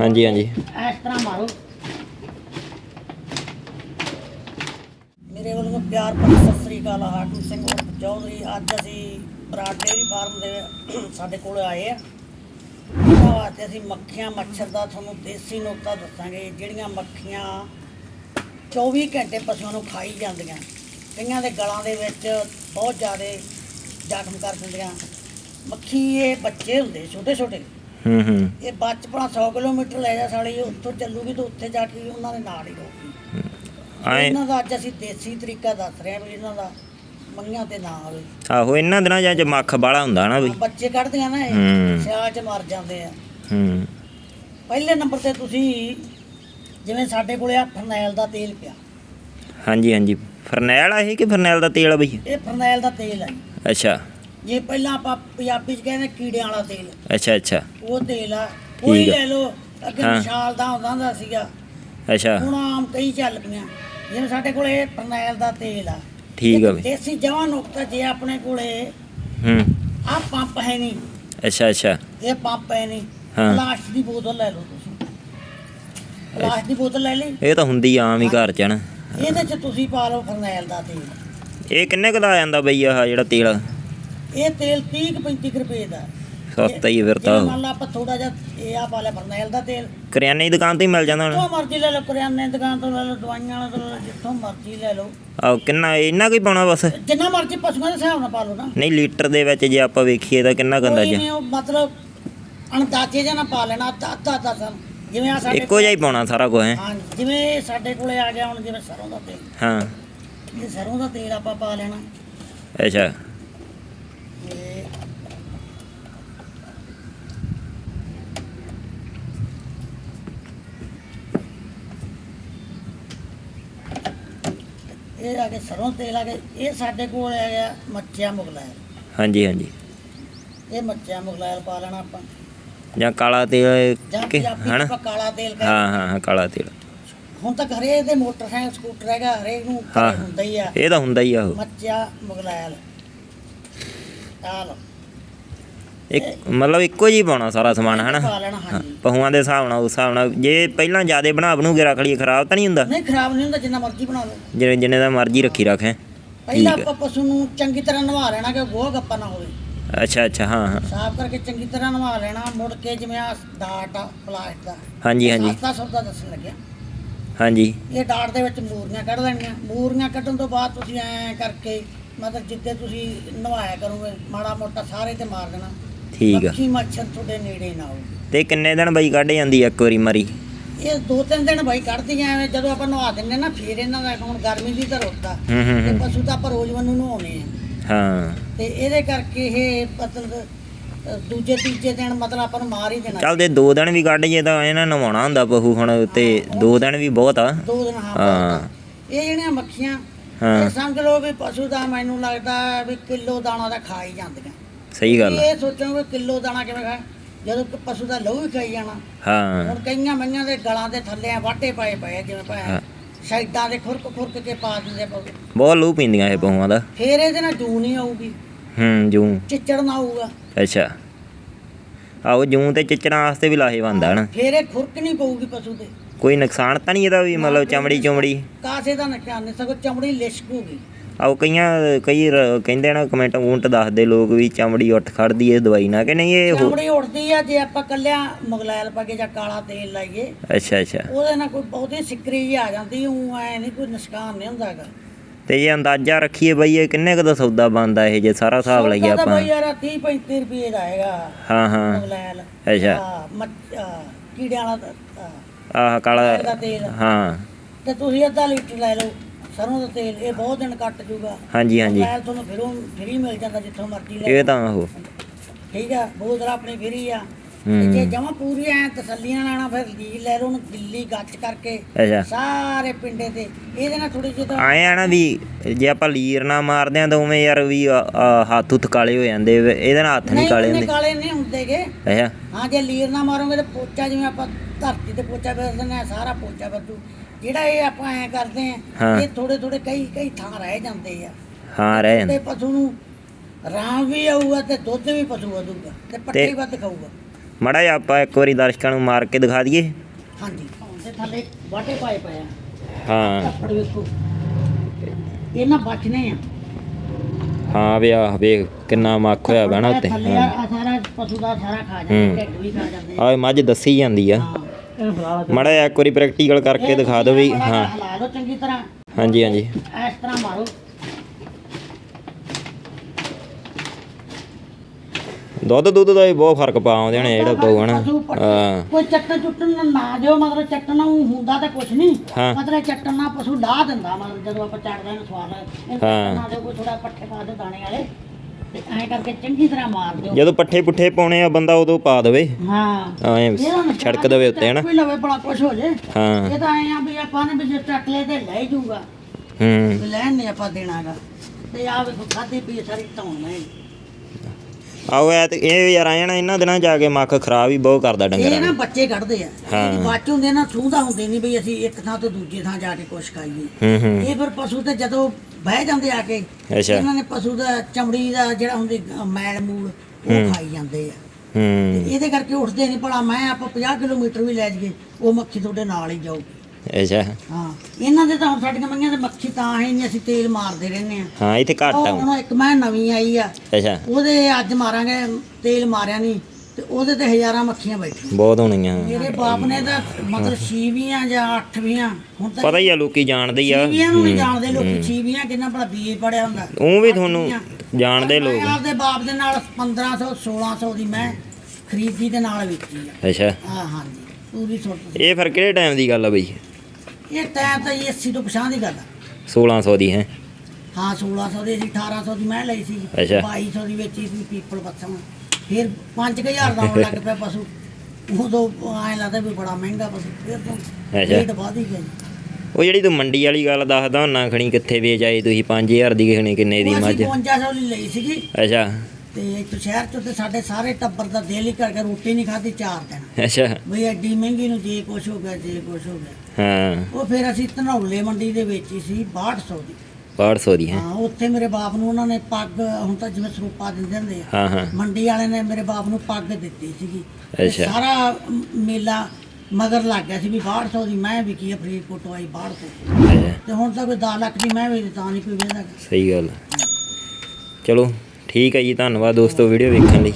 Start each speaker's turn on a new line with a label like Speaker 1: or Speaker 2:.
Speaker 1: ਹਾਂਜੀ ਹਾਂਜੀ।
Speaker 2: ਇਸ ਤਰ੍ਹਾਂ ਮਾਰੋ। ਮੇਰੇ ਵੱਲੋਂ ਪਿਆਰ ਭਰੀ ਸਤਿ ਸ੍ਰੀ ਅਕਾਲ ਹਾਟੂ ਸਿੰਘ ਉਰਫ ਚੌਧਰੀ। ਅੱਜ ਅਸੀਂ ਬਰਾੜ ਡੇਅਰੀ ਫਾਰਮ ਦੇ ਸਾਡੇ ਕੋਲ ਆਏ ਆ। ਇਹਨਾਂ ਵਾਸਤੇ ਅਸੀਂ ਮੱਖੀਆਂ ਮੱਛਰ ਦਾ ਤੁਹਾਨੂੰ ਦੇਸੀ ਨੁਕਤਾ ਦੱਸਾਂਗੇ ਜਿਹੜੀਆਂ ਮੱਖੀਆਂ 24 ਘੰਟੇ ਪਸ਼ੂਆਂ ਨੂੰ ਖਾਈ ਜਾਂਦੀਆਂ। ਕਈਆਂ ਦੇ ਗਲਾਂ ਦੇ ਵਿੱਚ ਬਹੁਤ ਜ਼ਿਆਦਾ ਜ਼ਖਮ ਕਰ ਦਿੰਦੀਆਂ। ਮੱਖੀ ਇਹ ਬੱਚੇ ਹੁੰਦੇ ਛੋਟੇ ਛੋਟੇ
Speaker 1: ਹੂੰ ਹੂੰ।
Speaker 2: ਇਹ ਬਚਪਨਾ 100 ਕਿਲੋਮੀਟਰ ਲੈ ਜਾ ਸਾਲੀ ਉੱਥੋਂ ਚੱਲੂਗੀ ਤੇ ਉੱਥੇ ਜਾ ਕੇ ਉਹਨਾਂ ਦੇ ਨਾਲ ਹੀ ਰਹੂਗੀ। ਇਹਨਾਂ ਦਾ ਅੱਜ ਅਸੀਂ ਦੇਸੀ ਤਰੀਕਾ ਦੱਸ ਰਹੇ ਹਾਂ ਵੀ ਇਹਨਾਂ ਦਾ ਮੰਗੀਆਂ ਤੇ ਨਾ ਆਵੇ
Speaker 1: ਆਹੋ ਇਹਨਾਂ ਦਿਨਾਂ ਜਾਂ ਚ ਮੱਖ ਬਾਲਾ ਹੁੰਦਾ ਨਾ ਬਈ।
Speaker 2: ਬੱਚੇ ਕੱਢਦੀਆਂ ਨਾ ਇਹ
Speaker 1: ਹੂੰ।
Speaker 2: ਸਿਆਲ ਚ ਮਰ ਜਾਂਦੇ ਆ।
Speaker 1: ਹੂੰ।
Speaker 2: ਪਹਿਲੇ ਨੰਬਰ ਤੇ ਤੁਸੀਂ ਜਿਵੇਂ ਸਾਡੇ ਕੋਲੇ ਆ ਫਰਨੈਲ ਦਾ ਤੇਲ ਪਿਆ।
Speaker 1: ਹਾਂਜੀ ਹਾਂਜੀ। ਫਰਨੈਲ ਆ ਇਹ ਕਿ ਫਰਨੈਲ ਦਾ ਤੇਲ ਆ ਬਈ?
Speaker 2: ਇਹ ਫਰਨੈਲ ਦਾ ਤੇਲ ਹੈ
Speaker 1: ਅੱਛਾ।
Speaker 2: ਜੇ ਪਹਿਲਾਂ ਆਪਾਂ ਪੰਜਾਬੀ ਚ ਕਹਿੰਦੇ ਕੀੜਿਆਂ ਵਾਲਾ ਤੇਲ।
Speaker 1: ਅੱਛਾ ਅੱਛਾ।
Speaker 2: ਉਹ ਤੇਲ ਆ ਕੋਈ
Speaker 1: ਠੀਕ ਆ।
Speaker 2: ਲੈ ਲਓ ਅੱਗੇ
Speaker 1: ਹਾਂ।
Speaker 2: ਮਿਸਾਲ ਦਾ ਹੁੰਦਾ ਹੁੰਦਾ ਸੀਗਾ।
Speaker 1: ਅੱਛਾ।
Speaker 2: ਹੁਣ ਆਮ ਕਈ ਚੱਲ ਪਈਆਂ। ਜਿਵੇਂ ਸਾਡੇ ਕੋਲੇ ਫਰਨੈਲ ਦਾ ਤੇਲ ਆ।
Speaker 1: ਠੀਕ ਆ
Speaker 2: ਇੱਕ
Speaker 1: ਬਈ
Speaker 2: ਦੇਸੀ ਜਵਾਂ ਨੁਕਤਾ ਜੇ ਆਪਣੇ ਕੋਲੇ
Speaker 1: ਹੂੰ।
Speaker 2: ਆ ਪੰਪ ਹੈ ਨਹੀਂ
Speaker 1: ਅੱਛਾ ਅੱਛਾ।
Speaker 2: ਇਹ ਪੰਪ ਹੈ ਨਹੀਂ
Speaker 1: ਹਾਂ।
Speaker 2: ਪਲਾਸਟਿਕ ਦੀ ਬੋਤਲ ਲੈ ਲਓ ਤੁਸੀਂ। ਪਲਾਸਟਿਕ ਦੀ ਬੋਤਲ ਲੈ ਲਈ।
Speaker 1: ਇਹ ਤਾਂ ਹੁੰਦੀ ਆਮ ਹੀ ਘਰ ਚ ਨਾ
Speaker 2: ਇਹਦੇ ਚ ਤੁਸੀਂ ਪਾ ਲਓ ਫਰਨੈਲ ਦਾ ਤੇਲ।
Speaker 1: ਇਹ ਕਿੰਨੇ ਕੁ ਦਾ ਆ ਜਾਂਦਾ ਬਈ ਆਹ ਜਿਹੜਾ ਤੇਲ?
Speaker 2: ਇਹ ਤੇਲ 30 ਕੁ 35 ਕੁ ਰੁਪਏ ਦਾ। ਹੈ।
Speaker 1: ਸਸਤਾ ਹੀ ਆ ਫਿਰ ਤਾਂ। ਉਹ।
Speaker 2: ਮੰਨ ਲਾ ਆਪਾਂ ਥੋੜਾ ਜਿਹਾ ਇਹ ਆ ਪਾ ਲਿਆ ਫਰਨੈਲ ਦਾ ਤੇਲ।
Speaker 1: ਕਰਿਆਨੇ ਦੀ ਦੁਕਾਨ ਤੇ ਹੀ ਮਿਲ ਜਾਂਦਾ ਹੁਣ।
Speaker 2: ਜੋ ਮਰਜ਼ੀ ਲੈ ਲਓ ਕਰਿਆਨੇ ਦੀ ਦੁਕਾਨ ਤੋਂ ਲੈ ਲਓ ਦਵਾਈਆਂ ਵਾਲਾ ਤੋਂ ਲੈ ਲਓ ਜਿੱਥੋਂ ਮਰਜ਼ੀ ਲੈ ਲਓ।
Speaker 1: ਆਹ ਕਿੰਨਾ ਇੰਨਾ ਕੁ ਹੀ ਪਾਉਣਾ ਬਸ?
Speaker 2: ਜਿੰਨਾ ਮਰਜ਼ੀ ਪਸ਼ੂਆਂ ਦੇ ਹਿਸਾਬ ਨਾਲ ਪਾ ਲਓ ਨਾ।
Speaker 1: ਨਹੀਂ ਲੀਟਰ ਦੇ ਵਿੱਚ ਜੇ ਆਪਾਂ ਵੇਖੀਏ ਤਾਂ ਕਿੰਨਾ ਗੰਦਾ
Speaker 2: ਕੋਈ
Speaker 1: ਜਾ?
Speaker 2: ਨਹੀਂ ਉਹ ਮਤਲਬ ਅਣਦਾਜ਼ੇ ਜਿਹਾ ਨਾ ਪਾ ਲੈਣਾ ਅੱਧਾ ਅੱਧਾ ਅੱਧਾ ਸਮ ਜਿਵੇਂ ਆ ਸਾਡੇ
Speaker 1: ਇੱਕੋ ਜਿਹਾ ਹੀ ਪਾਉਣਾ ਸਾਰਾ ਕੁਝ ਹੈ?
Speaker 2: ਹਾਂ ਜਿਵੇਂ ਸਾਡੇ ਕੋਲੇ ਆ ਗਿਆ ਹੁਣ ਜਿਵੇਂ ਸਰੋਂ ਦਾ ਤੇਲ।
Speaker 1: ਹਾਂ।
Speaker 2: ਇਹ ਸਰੋਂ ਦਾ ਤੇਲ ਆਪਾਂ ਪਾ ਲੈਣਾ।
Speaker 1: ਅੱਛਾ
Speaker 2: ਤੇ ਇਹ ਆ ਕੇ ਸਰੋਂ ਤੇਲ ਆ ਕੇ ਇਹ ਸਾਡੇ ਕੋਲ ਆ ਗਿਆ ਮੱਚਿਆ ਮੁਗਲਾਇਲ
Speaker 1: ਹਾਂਜੀ ਹਾਂਜੀ।
Speaker 2: ਇਹ ਮੱਚਿਆ ਮੁਗਲਾਇਲ ਪਾ ਲੈਣਾ ਆਪਾਂ।
Speaker 1: ਜਾਂ ਕਾਲਾ ਤੇਲ
Speaker 2: ਜਾਂ
Speaker 1: ਕਿ
Speaker 2: ਪੰਜਾਬੀ ਚ
Speaker 1: ਹਨਾ?
Speaker 2: ਆਪਾਂ ਕਾਲਾ ਤੇਲ ਕਹਿੰਦੇ
Speaker 1: ਹਾਂ ਹਾਂ ਹਾਂ ਕਾਲਾ ਤੇਲ।
Speaker 2: ਹੁਣ ਤੱਕ ਹਰੇਕ ਦੇ ਮੋਟਰਸਾਈਕਲ ਸਕੂਟਰ ਹੈਗਾ ਹਰੇਕ ਨੂੰ ਘਰੇ
Speaker 1: ਹਾਂ।
Speaker 2: ਹੁੰਦਾ ਹੀ ਆ।
Speaker 1: ਇਹ ਤਾਂ ਹੁੰਦਾ ਹੀ ਆ ਉਹ।
Speaker 2: ਮੱਚਿਆ ਮੁਗਲਾਇਲ ਆ ਲਓ।
Speaker 1: ਇੱਕ ਮਤਲਬ ਇੱਕੋ ਜਿਹੀ ਪਾਉਣਾ ਸਾਰਾ ਸਮਾਨ ਹਨਾ?
Speaker 2: ਪਾ ਲੈਣਾ ਹਾਂਜੀ।
Speaker 1: ਪਹੂਆਂ ਦੇ ਹਿਸਾਬ ਨਾਲ ਉਸ ਹਿਸਾਬ ਨਾਲ। ਜੇ ਪਹਿਲਾਂ ਜਿਆਦੇ ਬਣਾ ਬਣੂ ਕੇ ਰੱਖ ਲਈਏ ਖਰਾਬ ਤਾਂ ਨਹੀਂ ਹੁੰਦਾ?
Speaker 2: ਨਹੀਂ ਖਰਾਬ ਨਹੀਂ ਹੁੰਦਾ ਜਿੰਨਾ ਮਰਜ਼ੀ ਬਣਾ ਲਓ।
Speaker 1: ਜਿੰਨੇ ਜਿੰਨੇ ਦਾ ਮਰਜ਼ੀ ਰੱਖੀ ਰੱਖੇ
Speaker 2: ਪਹਿਲਾਂ। ਆਪਾਂ ਪਸ਼ੂ ਨੂੰ ਚੰਗੀ ਤਰ੍ਹਾਂ ਨਵਾ ਲੈਣਾ ਕਿ ਗੋਹ ਗੱਪਾ ਨਾ ਹੋਵੇ।
Speaker 1: ਅੱਛਾ ਅੱਛਾ ਹਾਂ ਹਾਂ।
Speaker 2: ਸਾਫ਼ ਕਰਕੇ ਚੰਗੀ ਤਰ੍ਹਾਂ ਨਵਾ ਲੈਣਾ ਮੁੜ ਕੇ ਜਿਵੇਂ ਆ ਡਾਟ ਆ ਪਲਾਸਟ ਦਾ।
Speaker 1: ਹਾਂਜੀ ਹਾਂਜੀ।
Speaker 2: ਸਸਤਾ ਸੌਦਾ ਦੱਸਣ ਲੱਗਿਆ।
Speaker 1: ਹਾਂਜੀ।
Speaker 2: ਇਹ ਡਾਟ ਦੇ ਵਿੱਚ ਮੂਰੀਆਂ ਕੱਢ ਲੈਣੀਆਂ। ਮੂਰੀਆਂ ਕੱਢਣ ਤੋਂ ਬਾਅਦ ਤੁਸੀਂ ਐਂ ਕਰਕੇ ਮਤਲਬ ਜਿੱਦੇ ਤੁਸੀਂ ਨਵਾਇਆ ਕਰੋਗੇ ਮਾੜਾ ਮੋਟਾ ਸਾਰੇ ਤੇ ਮਾਰ ਦੇਣਾ।
Speaker 1: ਠੀਕ ਆ।
Speaker 2: ਮੱਖੀ ਮੱਛਰ ਤੁਹਾਡੇ ਨੇੜੇ ਨਾ ਆਉ
Speaker 1: ਤੇ ਕਿੰਨੇ ਦਿਨ ਬਈ ਕੱਢ ਜਾਂਦੀ ਆ ਇੱਕ ਵਾਰੀ ਮਰੀ?
Speaker 2: ਇਹ ਦੋ ਤਿੰਨ ਦਿਨ ਬਾਈ ਕੱਢਦੀਆਂ ਐਵੇਂ ਜਦੋਂ ਆਪਾਂ ਨਵਾ ਦਿੰਦੇ ਨਾ ਫਿਰ ਇਹਨਾਂ ਦਾ ਹੁਣ ਗਰਮੀ ਦੀ ਤਾਂ ਰੁੱਤ
Speaker 1: ਹੂੰ ਹੂੰ
Speaker 2: ਤੇ
Speaker 1: ਹੂੰ।
Speaker 2: ਪਸ਼ੂ ਤਾਂ ਆਪਾਂ ਰੋਜ਼ ਨੂੰ ਨਵਾਉਣੇ ਆ।
Speaker 1: ਹਾਂ।
Speaker 2: ਤੇ ਇਹਦੇ ਕਰਕੇ ਇਹ ਮਤਲਬ ਅ, ਦੂਜੇ ਤੀਜੇ ਦਿਨ ਮਤਲਬ ਆਪਾਂ ਨੂੰ ਮਾਰ ਹੀ ਦੇਣਾ
Speaker 1: ਚੱਲ ਤੇ ਦੋ ਦਿਨ ਵੀ ਕੱਢ ਜੇ ਤਾਂ ਇਹਨਾਂ ਨਵਾਉਣਾ ਹੁੰਦਾ ਪਹੂ ਹੁਣ ਤੇ ਦੋ ਦਿਨ ਵੀ ਬਹੁਤ ਆ।
Speaker 2: ਦੋ ਦਿਨ ਹਾਂ। ਇਹ ਜਿਹੜੀਆਂ ਮੱਖੀਆਂ
Speaker 1: ਹਾਂ।
Speaker 2: ਇਹ ਸਮਝ ਲਓ ਵੀ ਪਸ਼ੂ ਦਾ ਮੈਨੂੰ ਲੱਗਦਾ ਵੀ ਕਿਲੋ ਦਾਣਾ ਦਾ ਖਾ ਹੀ ਜਾਂਦੀਆਂ।
Speaker 1: ਸਹੀ ਗੱਲ ਆ।
Speaker 2: ਇਹ ਸੋਚੋ ਵੀ ਕਿਲੋ ਦਾਣਾ ਕਿਵੇਂ ਖਾ ਜਦੋਂ ਕਿ ਪਸ਼ੂ ਦਾ ਲਹੂ ਹੀ ਖਾਈ ਜਾਣਾ।
Speaker 1: ਹਾਂ।
Speaker 2: ਹੁਣ ਕਈਆਂ ਮਈਆਂ ਦੇ ਗਲਾਂ ਦੇ ਥੱਲੇ ਆ ਵਾਟੇ ਪਾਏ ਪਏ ਆ ਜਿਵੇਂ
Speaker 1: ਹਾਂ।
Speaker 2: ਪਾਇਆ ਸਾਈਡਾਂ ਦੇ ਖੁਰਕ ਖੁਰਕ ਕੇ ਪਾ ਦਿੰਦੇ ਪਸ਼ੂ।
Speaker 1: ਬਹੁਤ ਲੂ ਪੀਂਦੀਆਂ ਇਹ ਪਹੂਆਂ ਦਾ।
Speaker 2: ਫੇਰ ਇਹਦੇ ਨਾਲ ਜੂ ਨਹੀਂ ਆਊਗੀ।
Speaker 1: ਹੂੰ ਜੂੰ।
Speaker 2: ਚਿੱਚੜ ਨਾ ਆਊਗਾ।
Speaker 1: ਅੱਛਾ। ਆਓ ਜੂੰ ਤੇ ਚਿਚੜਾਂ ਵਾਸਤੇ ਵੀ ਲਾਹੇਵੰਦ ਆ ਨਾ।
Speaker 2: ਫੇਰ ਇਹ ਖੁਰਕ ਨਹੀਂ ਪਊਗੀ ਪਸ਼ੂ ਦੇ
Speaker 1: ਕੋਈ ਨੁਕਸਾਨ ਤਾਂ ਨਹੀਂ ਇਹਦਾ ਵੀ ਮਤਲਬ ਚਮੜੀ ਚਮੜੀ
Speaker 2: ਕਾਸੇ ਦਾ ਨੁਕਸਾਨ ਨਹੀਂ ਸਗੋਂ ਚਮੜੀ ਲਿਸ਼ਕੂਗੀ
Speaker 1: ਆਓ ਕਈਆਂ ਕਈ ਰ- ਕਹਿੰਦੇ ਨਾ ਕਮੈਂਟ ਕਮੂੰਟ ਦੱਸਦੇ ਲੋਕ ਵੀ ਚਮੜੀ ਉੱਠ ਖੜਦੀ ਇਹ ਦਵਾਈ ਨਾਲ ਕਿ ਨਹੀਂ ਇਹ ਹੋ
Speaker 2: ਚਮੜੀ ਉੱਡਦੀ ਆ ਜੇ ਆਪਾਂ ਕੱਲਿਆ ਮੁਗਲੈਲ ਪਾ ਕੇ ਜਾਂ ਕਾਲਾ ਤੇਲ ਲਾਈਏ
Speaker 1: ਅੱਛਾ ਅੱਛਾ।
Speaker 2: ਉਹਦੇ ਨਾਲ ਕੋਈ ਬਹੁਤੀ ਸਿੱਕਰੀ ਜਿਹੀ ਆ ਜਾਂਦੀ ਉਹ ਐ ਨਹੀਂ ਕੋਈ ਨੁਕਸਾਨ ਨਹੀਂ ਹੁੰਦਾ ਹੈਗਾ।
Speaker 1: ਤੇ ਜੇ ਅੰਦਾਜ਼ਾ ਰੱਖੀਏ ਬਈ ਇਹ ਕਿੰਨੇ ਕੁ ਦਾ ਸੌਦਾ ਬਣਦਾ ਇਹ ਜੇ ਸਾਰਾ ਹਿਸਾਬ ਲਈਏ
Speaker 2: ਸੌਦਾ ਤਾਂ
Speaker 1: ਆਪਾਂ?
Speaker 2: ਬਈ ਯਾਰ 30 35 ਰੁਪਏ ਦਾ ਹੈਗਾ
Speaker 1: ਹਾਂ ਹਾਂ।
Speaker 2: ਮੁਗਲੈਲ
Speaker 1: ਅੱਛਾ।
Speaker 2: ਹਾਂ ਆਹ, ਕੀੜਿਆਂ ਵਾਲਾ ਤਾਂ, ਆਹ,
Speaker 1: ਆਹ ਕਾਲਾ
Speaker 2: ਦਾ ਤੇਲ।
Speaker 1: ਹਾਂ।
Speaker 2: ਤੇ ਤੁਸੀਂ ਅੱਧਾ ਲੀਟਰ ਲੈ ਲਓ। ਸਰੋਂ ਦਾ ਤੇਲ ਇਹ ਬਹੁਤ ਦਿਨ ਕੱਟ ਜੂਗਾ।
Speaker 1: ਹਾਂਜੀ ਹਾਂਜੀ।
Speaker 2: ਮੁਗਲੈਲ ਤੁਹਾਨੂੰ ਫਿਰੋਂ ਫਰੀ ਮਿਲ ਜਾਂਦਾ ਜਿੱਥੋਂ ਮਰਜ਼ੀ ਲੈ
Speaker 1: ਇਹ ਤਾਂ ਉਹ।
Speaker 2: ਠੀਕ ਆ ਬੋਤਲ ਆਪਣੀ ਫਰੀ ਆ। ਜੇ ਜਮਾ ਪੂਰੀ ਐ ਤਸੱਲੀਆਂ ਲੈਣਾ ਫਿਰ ਲੀ ਲੈ ਲਓ ਉਹਨੂੰ ਗਿੱਲੀ ਗੱਚ ਕਰਕੇ। ਸਾਰੇ ਪਿੰਡੇ ਤੇ। ਇਹਦੇ ਨਾਲ ਥੋੜੀ ਜਿਹੀ ਤਾਂ
Speaker 1: ਆਏ ਆ ਨਾ ਵੀ ਜੇ ਆਪਾਂ ਲੀਰ ਨਾ ਮਾਰਦੇ ਆ ਤਾਂ ਉਵੇਂ ਯਾਰ ਵੀ ਹੱਥ ਹੁੱਥ ਕਾਲੇ ਹੋ ਜਾਂਦੇ ਇਹਦੇ ਨਾਲ ਹੱਥ ਨਹੀਂ ਕਾਲੇ ਹੁੰਦੇ।
Speaker 2: ਕਾਲੇ ਨਹੀਂ ਹੁੰਦੇਗੇ।
Speaker 1: ਅੱਛਾ।
Speaker 2: ਹਾਂ ਜੇ ਲੀਰ ਨਾ ਮਾਰੋਗੇ ਤੇ ਪੋਚਾ ਜਿਵੇਂ ਆਪਾਂ ਧਰਤੀ ਤੇ ਪੋਚਾ ਫੇਰ ਦਿੰਦੇ ਆ ਸਾਰਾ ਪੋਚਾ ਵਰਤੂ ਜਿਹੜਾ ਇਹ ਆਪਾਂ ਐ ਕਰਦੇ ਆ। ਇਹ ਥੋੜੇ ਥੋੜੇ ਕਈ ਕਈ ਥਾਂ ਰਹਿ ਜਾਂਦੇ ਆ।
Speaker 1: ਹਾਂ ਰਹਿ ਜਾਂਦੇ।
Speaker 2: ਤੇ ਪਸ਼ੂ ਨੂੰ ਰਾਮ ਵੀ ਆਊਗਾ ਤੇ ਦੁੱਧ ਵੀ ਪਸ਼ੂ ਵਧੂਗਾ ਤੇ ਪੱਠੇ ਵੱਧ ਖਾਊਗਾ।
Speaker 1: ਮੜਾ ਜਿਹਾ ਆਪਾਂ ਇੱਕ ਵਾਰੀ ਦਰਸ਼ਕਾਂ ਨੂੰ ਮਾਰ ਕੇ ਦਿਖਾ ਦਈਏ।
Speaker 2: ਹਾਂਜੀ। ਤੇ ਥੱਲੇ ਵਾਟੇ ਪਾਏ ਪਏ ਆ।
Speaker 1: ਹਾਂ।
Speaker 2: ਕੱਪੜੇ ਵੇਖੋ। ਇਹਨਾਂ ਬਚਨੇ ਆ।
Speaker 1: ਹਾਂ ਵੀ ਆ ਵੇਖ ਕਿੰਨਾ ਮੱਖ ਹੋਇਆ ਬਣਾ ਉੱਤੇ।
Speaker 2: ਥੱਲੇ ਆ ਸਾਰਾ ਪਸ਼ੂ ਦਾ ਸਾਰਾ ਖਾ ਜਾਂਦੇ। ਢਿੱਡ ਵੀ ਖਾ ਜਾਂਦੇ
Speaker 1: ਆ। ਮੱਝ ਦੱਸੀ ਜਾਂਦੀ ਆ।
Speaker 2: ਹਾਂ ਇਹ ਫਲਾ
Speaker 1: ਮੜਾ ਜਿਹਾ ਇੱਕ ਵਾਰੀ ਪ੍ਰੈਕਟੀਕਲ ਕਰਕੇ ਦਿਖਾ ਦਿਓ ਵੀ ਹਾਂ।
Speaker 2: ਹਲਾ ਲਓ ਚੰਗੀ ਤਰ੍ਹਾਂ।
Speaker 1: ਹਾਂਜੀ ਹਾਂਜੀ।
Speaker 2: ਇਸ ਤਰ੍ਹਾਂ ਮਾਰੋ।
Speaker 1: ਦੁੱਧ ਦੁੱਧ ਦਾ ਵੀ ਬਹੁਤ ਫ਼ਰਕ ਪਾ ਆਉਂਦੇ ਨੇ ਜਿਹੜਾ ਪਊਗਾ ਨਾ
Speaker 2: ਪਸ਼ੂ ਪੱਠੇ-
Speaker 1: ਹਾਂ।
Speaker 2: ਕੋਈ ਚੱਟਣ ਚੁੱਟਣ ਨਾ ਦਿਓ ਮਤਲਬ ਚੱਟਣਾ ਊਂ ਹੁੰਦਾ ਤਾਂ ਕੁਛ ਨਹੀਂ।
Speaker 1: ਹਾਂ।
Speaker 2: ਮਤਲਬ ਚੱਟਣ ਪਸ਼ੂ ਲਾ ਦਿੰਦਾ ਮਤਲਬ ਜਦੋਂ ਆਪਾਂ ਨੂੰ ਸਵਾਰ ਇਹਨੂੰ
Speaker 1: ਹਾਂ।
Speaker 2: ਨਾ ਦਿਓ ਕੋਈ ਥੋੜਾ ਪੱਠੇ ਪਾ ਦਿਓ ਦਾਣੇ ਵਾਲੇ। ਤੇ ਐਂ ਕਰਕੇ ਚੰਗੀ ਤਰ੍ਹਾਂ ਮਾਰ ਦਿਓ।
Speaker 1: ਜਦੋਂ ਪੱਠੇ ਪੁੱਠੇ ਪਾਉਣੇ ਆ ਬੰਦਾ ਉਦੋਂ ਪਾ ਦੇਵੇ।
Speaker 2: ਹਾਂ।
Speaker 1: ਐਂ ਛੜਕ ਦੇਵੇ ਉੱਤੇ ਹਨਾ।
Speaker 2: ਕੋਈ ਲਵੇ ਬੜਾ ਕੁਛ ਹੋ ਜੇ।
Speaker 1: ਹਾਂ।
Speaker 2: ਇਹ ਤਾਂ ਐਂ ਆ ਵੀ ਆਪਾਂ ਨੇ ਵੀ ਜੇ ਚੱਕ ਲਏ ਤੇ ਲੈ ਜਾਊਗਾ।
Speaker 1: ਹੂੰ।
Speaker 2: ਵੀ ਲੈਣ ਨਹੀਂ ਆਪਾਂ ਦੇਣਾਗਾ। ਤੇ ਆ ਵੇਖੋ ਖਾਦੀ ਪੀ ਸਾਰੀ ਧੌਣ ਮੈਂ
Speaker 1: ਆਓ ਐ ਤੇ ਇਹ ਯਾਰ ਆਇਆ ਨਾ ਇਹਨਾਂ ਦਿਨਾਂ ਜਾ ਕੇ ਮੱਖ ਖਰਾਬ ਹੀ ਬਹੁਤ ਕਰਦਾ ਡੰਗਰਾਂ
Speaker 2: ਇਹ ਨਾ।
Speaker 1: ਨੂੰ
Speaker 2: ਬੱਚੇ ਕੱਢਦੇ ਆ।
Speaker 1: ਹਾਂ।
Speaker 2: ਬਾਚੂ ਹੁੰਦੇ ਨਾ ਸੂਹਦਾ ਹੁੰਦੇ ਨਹੀਂ ਵੀ ਅਸੀਂ ਇੱਕ ਥਾਂ ਤੋਂ ਦੂਜੇ ਥਾਂ ਜਾ ਕੇ ਕੁਛ ਖਾਈਏ।
Speaker 1: ਹੂੰ ਹੂੰ।
Speaker 2: ਇਹ ਫਿਰ ਪਸ਼ੂ ਤੇ ਜਦੋਂ ਬਹਿ ਜਾਂਦੇ ਆ ਕੇ
Speaker 1: ਅੱਛਾ।
Speaker 2: ਇਹਨਾਂ ਨੇ ਪਸ਼ੂ ਦਾ ਚਮੜੀ ਦਾ ਜਿਹੜਾ ਹੁੰਦੀ ਅ, ਮੈਲ ਮੂਲ ਉਹ ਖਾਈ ਜਾਂਦੇ ਆ।
Speaker 1: ਹੂੰ।
Speaker 2: ਇਹਦੇ ਕਰਕੇ ਉੱਠਦੇ ਨਹੀਂ ਭਲਾ ਮੈਂ ਆਪਾਂ 50 ਕਿਲੋਮੀਟਰ ਵੀ ਲੈ ਜਾਈਏ ਉਹ ਮੱਖੀ ਤੁਹਾਡੇ ਨਾਲ ਹੀ ਜਾਊਗੀ।
Speaker 1: ਅੱਛਾ
Speaker 2: ਹਾਂ ਇਹਨਾਂ ਦੇ ਤਾਂ ਹੁਣ ਸਾਡੀਆਂ ਮਈਆਂ ਦੇ ਮੱਖੀ ਤਾਂ ਹੈ ਨਹੀਂ ਅਸੀਂ ਤੇਲ ਮਾਰਦੇ ਰਹਿੰਦੇ ਆ
Speaker 1: ਹਾਂ ਇੱਥੇ ਘੱਟ ਆ।
Speaker 2: ਹੁਣ ਇੱਕ ਮੈਂ ਨਵੀਂ ਆਈ ਆ
Speaker 1: ਅੱਛਾ
Speaker 2: ਉਹਦੇ ਅੱਜ ਮਾਰਾਂਗੇ ਤੇਲ ਮਾਰਿਆ ਨਹੀਂ ਤੇ ਉਹਦੇ ਤੇ ਹਜ਼ਾਰਾਂ ਮੱਖੀਆਂ ਬੈਠੀਆਂ।
Speaker 1: ਬਹੁਤ ਹੋਣੀਆਂ।
Speaker 2: ਮੇਰੇ ਬਾਪ ਨੇ ਤਾਂ ਮਤਲਬ ਛੀਵੀਆਂ ਜਾਂ ਅੱਠਵੀਆਂ ਹੁਣ ਤਾਂ
Speaker 1: ਪਤਾ ਹੀ ਆ ਲੋਕੀ ਜਾਣਦੇ ਹੀ ਆ।
Speaker 2: ਛੀਵੀਆਂ ਨੂੰ ਨਹੀਂ ਜਾਣਦੇ ਲੋਕੀ ਛੀਵੀਆਂ ਕਿੰਨਾ ਬੜਾ ਬੀਏ ਪੜਿਆ ਹੁੰਦਾ।
Speaker 1: ਉਹ ਵੀ ਤੁਹਾਨੂੰ ਜਾਣਦੇ
Speaker 2: ਮੈਂ
Speaker 1: ਲੋਕ।
Speaker 2: ਆਪਦੇ ਬਾਪ ਦੇ ਨਾਲ 1500 1600 ਦੀ ਮੈਂ ਖਰੀਦੀ ਦੇ ਨਾਲ ਵੇਚੀ ਆ।
Speaker 1: ਅੱਛਾ।
Speaker 2: ਹਾਂ ਹਾਂਜੀ ਪੂਰੀ ਸੁੱਟ
Speaker 1: ਇਹ ਫਿਰ ਕਿਹੜੇ ਟਾਈਮ ਦੀ ਗੱਲ ਆ ਬਈ?
Speaker 2: ਇਹ ਟਾਈਮ ਤਾਂ ਇਹ 80 ਤੋਂ ਪਛਾਂ ਦੀ ਗੱਲ ਆ।
Speaker 1: 1600 ਦੀ ਹੈ।
Speaker 2: ਹਾਂ 1600 ਦੀ ਅਸੀਂ 1800 ਦੀ ਮੈਂ ਲਈ ਸੀ।
Speaker 1: ਅੱਛਾ।
Speaker 2: 2200 ਦੀ ਵੇਚੀ ਸੀ ਪੀਪਲ ਬੱਸਾਂ। ਫਿਰ 5000 ਦਾ ਆਉਣ ਲੱਗ ਪਿਆ ਪਸ਼ੂ। ਉਦੋਂ ਐਂ ਲੱਗਦਾ ਵੀ ਬੜਾ ਮਹਿੰਗਾ ਪਸ਼ੂ। ਫਿਰ ਤੋਂ
Speaker 1: ਅੱਛਾ।
Speaker 2: ਰੇਟ ਵਧ ਹੀ ਗਿਆ
Speaker 1: ਉਹ ਜਿਹੜੀ ਤੂੰ ਮੰਡੀ ਵਾਲੀ ਗੱਲ ਦੱਸਦਾ ਹੁੰਨਾ ਖਣੀ ਕਿੱਥੇ ਵੇਚ ਆਏ ਤੁਸੀਂ? 5000 ਦੀ ਖਣੀ ਕਿੰਨੇ ਦੀ
Speaker 2: ਉਹ
Speaker 1: ਮੱਝ?
Speaker 2: ਅਸੀਂ 5500 ਦੀ ਲਈ ਸੀਗੀ।
Speaker 1: ਅੱਛਾ।
Speaker 2: ਤੇ ਇੱਥੇ ਸ਼ਹਿਰ ਚ ਤੇ ਸਾਡੇ ਸਾਰੇ ਟੱਬਰ ਦਾ ਦਿਲ ਹੀ ਕਰਕੇ ਰੋਟੀ ਨਹੀਂ ਖਾਧੀ ਚਾਰ ਦਿਨ।
Speaker 1: ਅੱਛਾ।
Speaker 2: ਵੀ ਐਡੀ ਮਹਿੰਗੀ ਨੂੰ ਜੇ ਕੁਛ ਹੋ ਗਿਆ ਜੇ ਕੁਛ ਹੋ ਗਿਆ।
Speaker 1: ਹਾਂ।
Speaker 2: ਉਹ ਫਿਰ ਅਸੀਂ ਧਨੌਲੇ ਮੰਡੀ ਦੇ ਵਿੱਚ ਹੀ ਸੀ 6200 ਦੀ।
Speaker 1: 500 ਦੀ ਹੈ?
Speaker 2: ਹਾਂ ਉੱਥੇ ਮੇਰੇ ਬਾਪ ਨੂੰ ਉਹਨਾਂ ਨੇ ਪੱਗ ਹੁਣ ਤਾਂ ਜਿਵੇਂ ਸਰੂਪਾ ਦਿੰਦੇ ਹੁੰਦੇ ਆ।
Speaker 1: ਹਾਂ ਹਾਂ।
Speaker 2: ਮੰਡੀ ਵਾਲੇ ਨੇ ਮੇਰੇ ਬਾਪ ਨੂੰ ਪੱਗ ਦਿੱਤੀ ਸੀਗੀ। ਤੇ
Speaker 1: ਅੱਛਾ।
Speaker 2: ਸਾਰਾ ਮੇਲਾ ਮਗਰ ਲੱਗ ਗਿਆ ਸੀ ਵੀ 6200 ਦੀ ਮੈਂ ਵਿਕੀ ਆ ਫਰੀਦਕੋਟ ਆਈ 6200
Speaker 1: ਅੱਛਾ,
Speaker 2: ਤੇ ਹੁਣ ਤਾਂ ਕੋਈ 10 ਲੱਖ ਦੀ ਮੈਂ ਵੀ ਤਾਂ ਨਹੀਂ ਕੋਈ ਵੇਂਦਾ
Speaker 1: ਸਹੀ ਗੱਲ ਚਲੋ। ਠੀਕ ਹੈ ਜੀ ਧੰਨਵਾਦ ਦੋਸਤੋ ਵੀਡੀਓ ਵੇਖਣ ਲਈ।